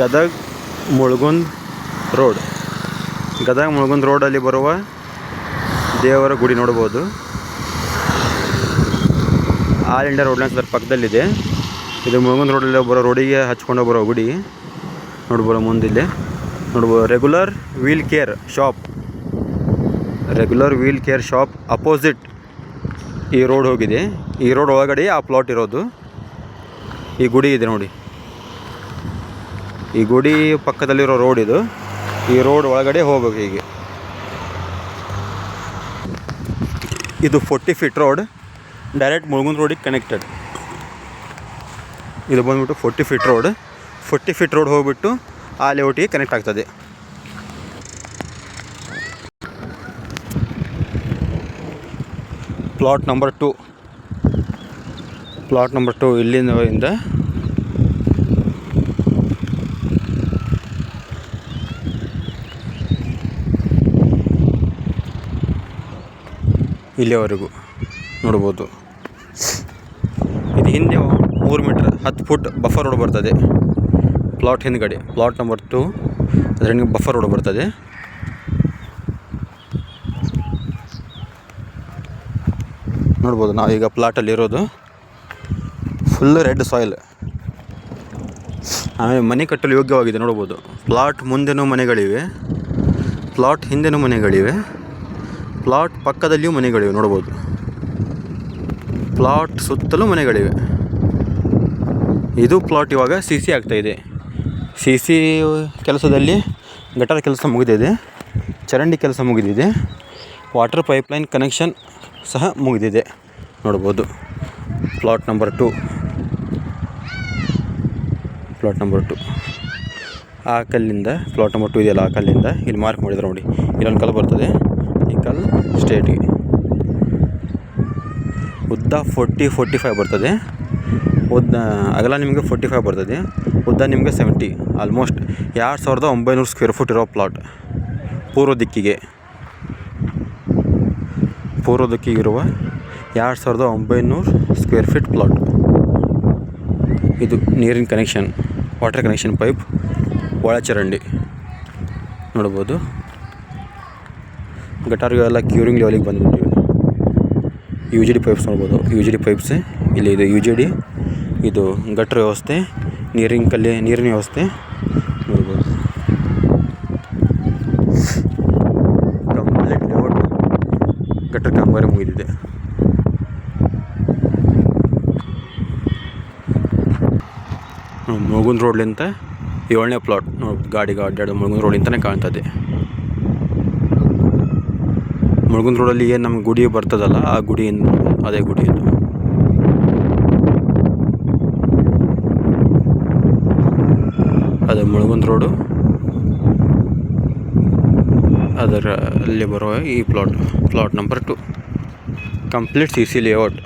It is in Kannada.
ಗದಗ್ ಮುಳ್ಗುಂದ್ ರೋಡ್. ಗದಗ ಮುಳುಗುಂದ್ ರೋಡಲ್ಲಿ ಬರುವ ದೇವರ ಗುಡಿ ನೋಡ್ಬೋದು. ಆಲ್ ಇಂಡಿಯಾ ರೋಡ್ ಲೈನ್ಸ್ ಅದರ ಪಕ್ಕದಲ್ಲಿದೆ. ಇದು ಮುಳ್ಗುಂದ್ ರೋಡಲ್ಲಿ ಬರೋ ರೋಡಿಗೆ ಹಚ್ಕೊಂಡು ಬರೋ ಗುಡಿ. ನೋಡ್ಬೋದು ಮುಂದಿಲ್ಲಿ. ನೋಡ್ಬೋದು regular wheel care shop regular wheel care shop opposite ಈ ರೋಡ್ ಹೋಗಿದೆ. ಈ ರೋಡ್ ಒಳಗಡೆ ಆ ಪ್ಲಾಟ್ ಇರೋದು. ಈ ಗುಡಿ ಇದೆ ನೋಡಿ. ಈ ಗುಡಿ ಪಕ್ಕದಲ್ಲಿರೋ ರೋಡ್ ಇದು. ಈ ರೋಡ್ ಒಳಗಡೆ ಹೋಗ್ಬೇಕು ಹೀಗೆ. ಇದು forty feet road direct Mulgund ರೋಡಿಗೆ ಕನೆಕ್ಟೆಡ್ ಇದು ಬಂದ್ಬಿಟ್ಟು forty feet road forty feet road ಹೋಗ್ಬಿಟ್ಟು ಆ ಲೇಔಟಿಗೆ ಕನೆಕ್ಟ್ ಆಗ್ತದೆ. Plot number two plot number two ಇಲ್ಲಿಂದ ಇಂದ ಇಲ್ಲಿವರೆಗೂ ನೋಡ್ಬೋದು. ಇದು ಹಿಂದೆ ಮೂರು ಮೀಟ್ರ್, ಹತ್ತು ಫುಟ್ ಬಫರ್ ರೋಡ್ ಬರ್ತದೆ. ಪ್ಲಾಟ್ ಹಿಂದ್ಗಡೆ ಪ್ಲಾಟ್ ನಂಬರ್ ಟು ಅದರ ಬಫರ್ ರೋಡ್ ಬರ್ತದೆ. ನೋಡ್ಬೋದು ನಾವು ಈಗ ಪ್ಲಾಟಲ್ಲಿ ಇರೋದು. ಫುಲ್ ರೆಡ್ ಸಾಯಿಲ್ ಆಮೇಲೆ ಮನೆ ಕಟ್ಟಲು ಯೋಗ್ಯವಾಗಿದೆ, ನೋಡ್ಬೋದು. ಪ್ಲಾಟ್ ಮುಂದೆನೂ ಮನೆಗಳಿವೆ. ಪ್ಲಾಟ್ ಹಿಂದೆನೂ ಮನೆಗಳಿವೆ. ಪ್ಲಾಟ್ ಪಕ್ಕದಲ್ಲಿಯೂ ಮನೆಗಳಿವೆ, ನೋಡ್ಬೋದು. ಪ್ಲಾಟ್ ಸುತ್ತಲೂ ಮನೆಗಳಿವೆ. ಇದು ಪ್ಲಾಟ್ ಇವಾಗ ಸಿ ಸಿ ಆಗ್ತಾಯಿದೆ ಸಿ ಸಿ ಕೆಲಸದಲ್ಲಿ ಗಟರ್ ಕೆಲಸ ಮುಗಿದಿದೆ. ಚರಂಡಿ ಕೆಲಸ ಮುಗಿದಿದೆ. ವಾಟರ್ ಪೈಪ್ಲೈನ್ ಕನೆಕ್ಷನ್ ಸಹ ಮುಗಿದಿದೆ. ನೋಡ್ಬೋದು. Plot number two. Plot number two. ಆ ಕಲ್ಲಿಂದ, ಪ್ಲಾಟ್ ನಂಬರ್ ಇದೆಯಲ್ಲ ಆ ಕಲ್ಲಿಂದ ಇಲ್ಲಿ ಮಾರ್ಕ್ ಮಾಡಿದ್ರು ನೋಡಿ. ಇಲ್ಲೊಂದು ಕಲ್ಲು ಬರ್ತದೆ. ಈ ಕಲ್ಲು ಸ್ಟೇಟಿಗೆ ಉದ್ದ ಫೋರ್ಟಿ ಫೋರ್ಟಿ ಫೈವ್ ಬರ್ತದೆ. ಉದ್ದ, ಅಗಲ ನಿಮಗೆ ಫೋರ್ಟಿ ಫೈವ್ ಬರ್ತದೆ. ಉದ್ದ ನಿಮಗೆ ಸೆವೆಂಟಿ ಆಲ್ಮೋಸ್ಟ್ ಎರಡು ಸಾವಿರದ ಒಂಬೈನೂರು ಸ್ಕ್ವೇರ್ ಫುಟ್ ಇರೋ ಪ್ಲಾಟ್ ಪೂರ್ವ ದಿಕ್ಕಿಗೆ. ಪೂರ್ವ ದಿಕ್ಕಿಗಿರುವ ಎರಡು ಸಾವಿರದ ಒಂಬೈನೂರು ಸ್ಕ್ವೇರ್ ಫೀಟ್ ಪ್ಲಾಟ್ ಇದು ನೀರಿನ ಕನೆಕ್ಷನ್ ವಾಟರ್ ಕನೆಕ್ಷನ್ ಪೈಪ್ ಒಳಚರಂಡಿ. ನೋಡ್ಬೋದು. ಗಟಾರ್ಗಳೆಲ್ಲ ಕ್ಯೂರಿಂಗ್ ಲೆವೆಲಿಗೆ ಬಂದ್ಬಿಟ್ಟಿವೆ. ಯು ಜಿ ಡಿ ಪೈಪ್ಸ್ ನೋಡ್ಬೋದು. ಯು ಜಿ ಡಿ ಪೈಪ್ಸ್ ಇಲ್ಲಿ ಇದು ಯು ಜಿ ಡಿ ಇದು ಗಟ್ರ ವ್ಯವಸ್ಥೆ, ನೀರಿನ ಕಲ್ಲಿ, ನೀರಿನ ವ್ಯವಸ್ಥೆ ನೋಡ್ಬೋದು. ಕಂಪ್ಲೀಟ್ ಲೇಔಟ್ ಗಟ್ರ ಕಾಮಗಾರಿ ಮುಗಿದಿದೆ. ಮೋಗುನ್ ರೋಡ್ಲಿಂತ ಏಳನೇ ಪ್ಲಾಟ್ ನೋಡಿ ಗಾಡಿಗೆ ಅಡ್ಡಾಡೋದು ಮುಳುಗುಂದ್ ರೋಡ್ಲಿಂತನೇ ಕಾಣ್ತದೆ. ಮುಳುಗುಂದ್ ರೋಡಲ್ಲಿ ಏನು ನಮ್ಮ ಗುಡಿ ಬರ್ತದಲ್ಲ, ಆ ಗುಡಿಯಿಂದ ಅದೇ ಗುಡಿ ಇದು ಅದು ಮುಳುಗುಂದ್ ರೋಡು ಅದರ ಅಲ್ಲಿ ಬರುವ ಈ plot plot number two complete C C layout